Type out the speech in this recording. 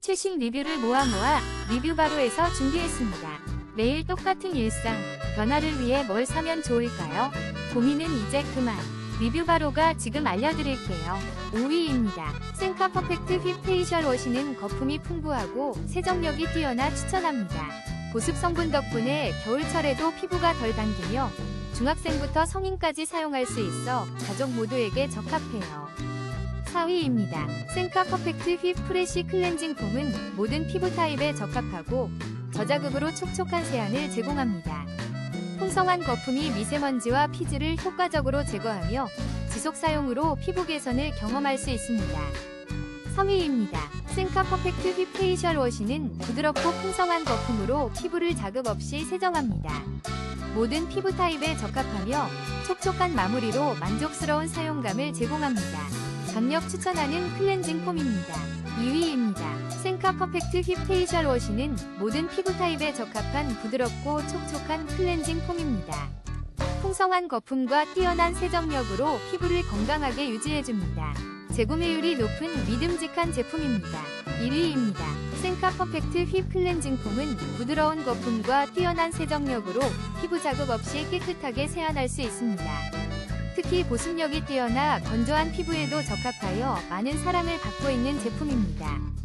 최신 리뷰를 모아 모아 리뷰 바로에서 준비했습니다. 매일 똑같은 일상, 변화를 위해 뭘 사면 좋을까요? 고민은 이제 그만. 리뷰 바로가 지금 알려드릴게요. 5위입니다. 센카 퍼펙트 휘 페이셜 워시는 거품이 풍부하고 세정력이 뛰어나 추천합니다. 보습 성분 덕분에 겨울철에도 피부가 덜 당기며 중학생부터 성인까지 사용할 수 있어 가족 모두에게 적합해요. 4위입니다. 센카 퍼펙트 휘 프레쉬 클렌징 폼은 모든 피부 타입에 적합하고 저자극으로 촉촉한 세안을 제공합니다. 풍성한 거품이 미세먼지와 피지를 효과적으로 제거하며 지속 사용으로 피부 개선을 경험할 수 있습니다. 3위입니다. 센카 퍼펙트 휘 페이셜 워시는 부드럽고 풍성한 거품으로 피부를 자극 없이 세정합니다. 모든 피부 타입에 적합하며 촉촉한 마무리로 만족스러운 사용감을 제공합니다. 강력 추천하는 클렌징 폼입니다. 2위입니다. 센카 퍼펙트 휘 페이셜 워시는 모든 피부 타입에 적합한 부드럽고 촉촉한 클렌징 폼입니다. 풍성한 거품과 뛰어난 세정력으로 피부를 건강하게 유지해줍니다. 재구매율이 높은 믿음직한 제품입니다. 1위입니다. 센카 퍼펙트 휘 클렌징 폼은 부드러운 거품과 뛰어난 세정력으로 피부 자극 없이 깨끗하게 세안할 수 있습니다. 특히 보습력이 뛰어나 건조한 피부에도 적합하여 많은 사랑을 받고 있는 제품입니다.